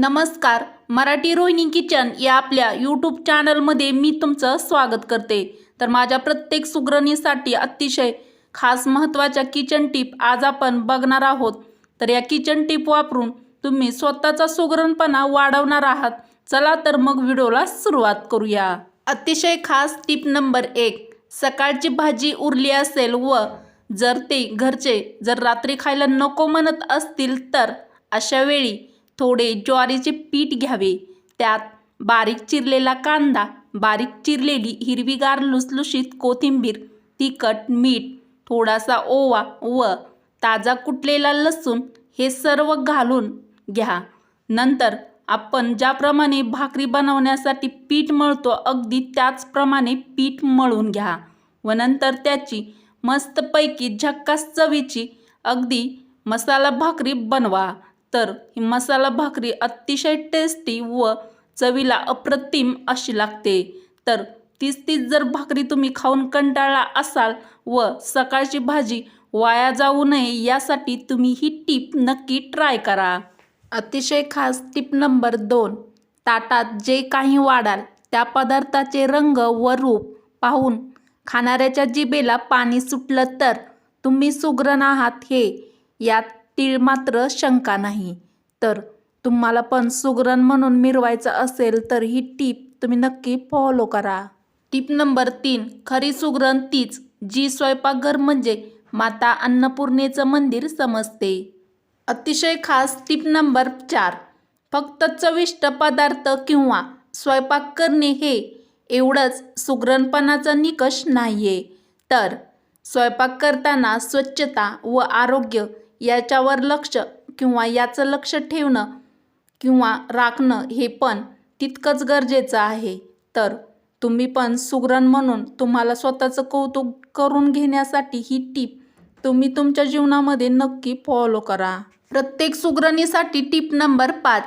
नमस्कार मराठी रोहिणी किचन या आपल्या यूट्यूब चॅनलमध्ये मी तुमचं स्वागत करते. तर माझ्या प्रत्येक सुगरणीसाठी अतिशय खास महत्त्वाच्या किचन टिप आज आपण बघणार आहोत. तर या किचन टिप वापरून तुम्ही स्वतःचा सुगरणपणा वाढवणार आहात. चला तर मग व्हिडिओला सुरुवात करूया. अतिशय खास टीप नंबर एक सकाळची भाजी उरली असेल व जर ते घरचे जर रात्री खायला नको म्हणत असतील तर अशा वेळी थोडे ज्वारीचे पीठ घ्यावे. त्यात बारीक चिरलेला कांदा बारीक चिरलेली हिरवीगार लुसलुशीत कोथिंबीर तिखट मीठ थोडासा ओवा व ताजा कुटलेला लसूण हे सर्व घालून घ्या. नंतर आपण ज्याप्रमाणे भाकरी बनवण्यासाठी पीठ मळतो अगदी त्याचप्रमाणे पीठ मळून घ्या व नंतर त्याची मस्तपैकी झक्कास चवीची अगदी मसाला भाकरी बनवा. तर ही मसाला भाकरी अतिशय टेस्टी व चवीला अप्रतिम अशी लागते. तर तीच तीच जर भाकरी तुम्ही खाऊन कंटाळला असाल व सकाळची भाजी वाया जाऊ नये यासाठी तुम्ही ही टीप नक्की ट्राय करा. अतिशय खास टीप नंबर दोन ताटात जे काही वाढाल त्या पदार्थाचे रंग व रूप पाहून खाणाऱ्याच्या जिभेला पाणी सुटलं तर तुम्ही सुग्रण आहात हे. यात तीळ मात्र शंका नाही. तर तुम्हाला पण सुगरण म्हणून मिरवायचं असेल तर ही टीप तुम्ही नक्की फॉलो करा. टीप नंबर तीन खरी सुगरण तीच जी स्वयंपाकघर म्हणजे माता अन्नपूर्णेचं मंदिर समजते. अतिशय खास टीप नंबर चार फक्त चविष्ट पदार्थ किंवा स्वयंपाक करणे हे एवढंच सुगरणपणाचा निकष नाही आहे तर स्वयंपाक करताना स्वच्छता व आरोग्य याच्यावर लक्ष किंवा याचं लक्ष ठेवणं किंवा राखणं हे पण तितकंच गरजेचं आहे. तर तुम्ही पण सुगरण म्हणून तुम्हाला स्वतःचं कौतुक करून घेण्यासाठी ही टीप तुम्ही तुमच्या जीवनामध्ये नक्की फॉलो करा. प्रत्येक सुगरणीसाठी टीप नंबर पाच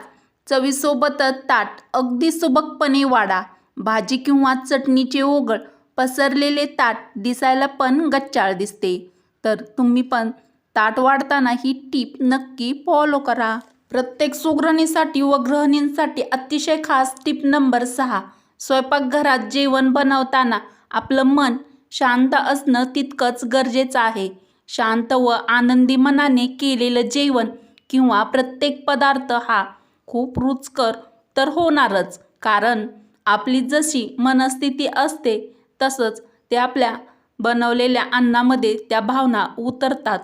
चवीसोबतच ताट अगदी सुबकपणे वाढा भाजी किंवा चटणीचे ओघळ पसरलेले ताट दिसायला पण गच्चाळ दिसते. तर तुम्ही पण ताट वाढताना ही टीप नक्की फॉलो करा. प्रत्येक सुगरणीसाठी व गृहिणींसाठी अतिशय खास टीप नंबर सहा. स्वयंपाकघरात जेवण बनवताना आपलं मन शांत असणं तितकंच गरजेचं आहे. शांत व आनंदी मनाने केलेलं जेवण किंवा प्रत्येक पदार्थ हा खूप रुचकर तर होणारच. कारण आपली जशी मनस्थिती असते तसंच ते आपल्या बनवलेल्या अन्नामध्ये त्या भावना उतरतात.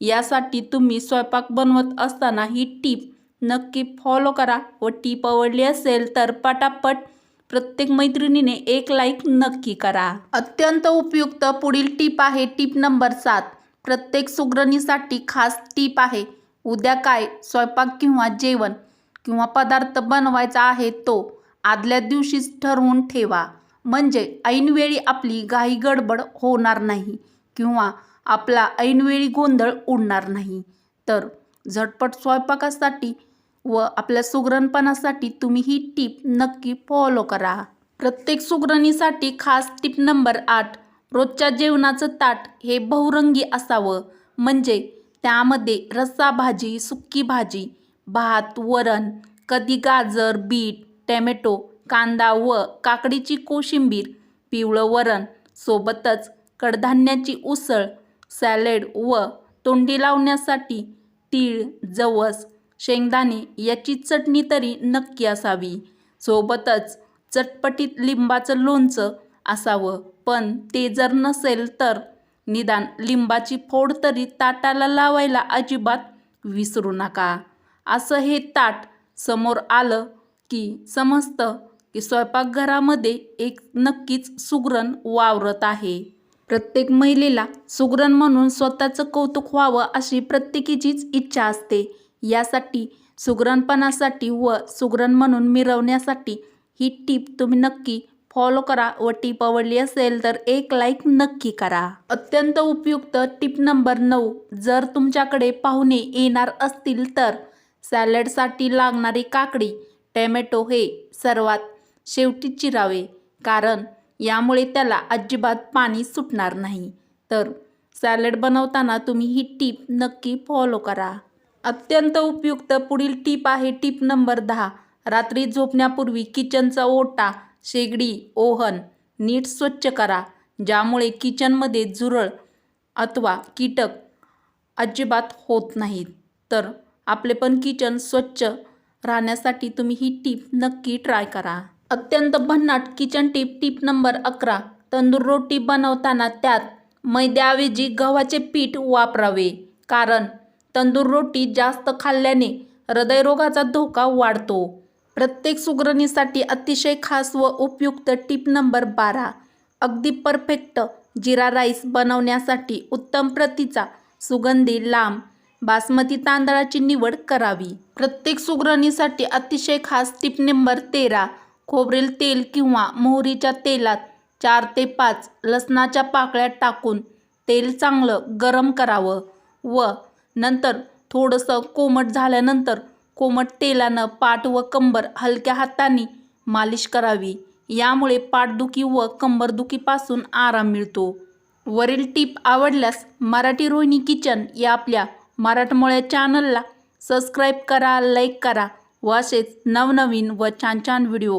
यासाठी तुम्ही स्वयंपाक बनवत असताना ही टीप नक्की फॉलो करा. व टीप आवडली असेल तर पटापट प्रत्येक मैत्रिणीने एक लाईक नक्की करा. अत्यंत उपयुक्त पुढील टीप आहे टीप नंबर सात. प्रत्येक सुगरणीसाठी खास टीप आहे. उद्या काय? स्वयंपाक किंवा जेवण किंवा पदार्थ बनवायचा आहे तो आदल्या दिवशीच ठरवून ठेवा. म्हणजे ऐनवेळी आपली घाई गडबड होणार नाही किंवा आपला ऐनवेळी गोंधळ उडणार नाही. तर झटपट स्वयंपाकासाठी व आपल्या सुगरणपणासाठी तुम्ही ही टीप नक्की फॉलो करा. प्रत्येक सुगरणीसाठी खास टीप नंबर आठ रोजच्या जेवणाचं ताट हे बहुरंगी असावं. म्हणजे त्यामध्ये रस्सा भाजी सुक्की भाजी भात वरण कधी गाजर बीट टॅमॅटो कांदा व काकडीची कोशिंबीर पिवळं वरण सोबतच कडधान्याची उसळ सॅलेड व तोंडी लावण्यासाठी तीळ जवस शेंगदाणे याची चटणी तरी नक्की असावी. सोबतच चटपटीत लिंबाचं लोणचं असावं. पण ते जर नसेल तर निदान लिंबाची फोड तरी ताटाला लावायला अजिबात विसरू नका. असं हे ताट समोर आलं की समजतं की स्वयंपाकघरामध्ये एक नक्कीच सुगरण वावरत आहे. प्रत्येक महिलेला सुगरण म्हणून स्वतःचं कौतुक व्हावं अशी प्रत्येकीचीच इच्छा असते. यासाठी सुगरणपणासाठी व सुगरण म्हणून मिरवण्यासाठी ही टीप तुम्ही नक्की फॉलो करा व टीप आवडली असेल तर एक लाईक नक्की करा. अत्यंत उपयुक्त टीप नंबर नऊ जर तुमच्याकडे पाहुणे येणार असतील तर सॅलडसाठी लागणारी काकडी टॅमॅटो हे सर्वात शेवटी चिरावे कारण यामुळे त्याला अजिबात पाणी सुटणार नाही. तर सॅलड बनवताना तुम्ही ही टीप नक्की फॉलो करा. अत्यंत उपयुक्त पुढील टीप आहे टीप नंबर दहा. रात्री झोपण्यापूर्वी किचनचा ओटा शेगडी ओहन नीट स्वच्छ करा ज्यामुळे किचनमध्ये झुरळ अथवा कीटक अजिबात होत नाहीत. तर आपले पण किचन स्वच्छ राहण्यासाठी तुम्ही ही टीप नक्की ट्राय करा. अत्यंत भन्नाट किचन टीप टीप नंबर अकरा. तंदूर रोटी बनवताना त्यात मैद्याऐवजी गव्हाचे पीठ वापरावे. कारण तंदूर रोटी जास्त खाल्ल्याने हृदयरोगाचा धोका वाढतो. प्रत्येक सुगरणीसाठी अतिशय खास व उपयुक्त टीप नंबर बारा. अगदी परफेक्ट जिरा राईस बनवण्यासाठी उत्तम प्रतीचा सुगंधी लांब बासमती तांदळाची निवड करावी. प्रत्येक सुगरणीसाठी अतिशय खास टिप नंबर तेरा. खोबरेल तेल किंवा मोहरीच्या तेलात चार ते पाच लसणाच्या पाकळ्या टाकून तेल चांगलं गरम करावं व नंतर थोडंसं कोमट झाल्यानंतर कोमट तेलानं पाठ व कंबर हलक्या हाताने मालिश करावी. यामुळे पाठदुखी व कंबरदुखीपासून आराम मिळतो. वरील टीप आवडल्यास मराठी रोहिणी किचन या आपल्या मराठमोळ्या चॅनलला सबस्क्राईब करा लाईक करा व असेच नवनवीन व छान छान व्हिडिओ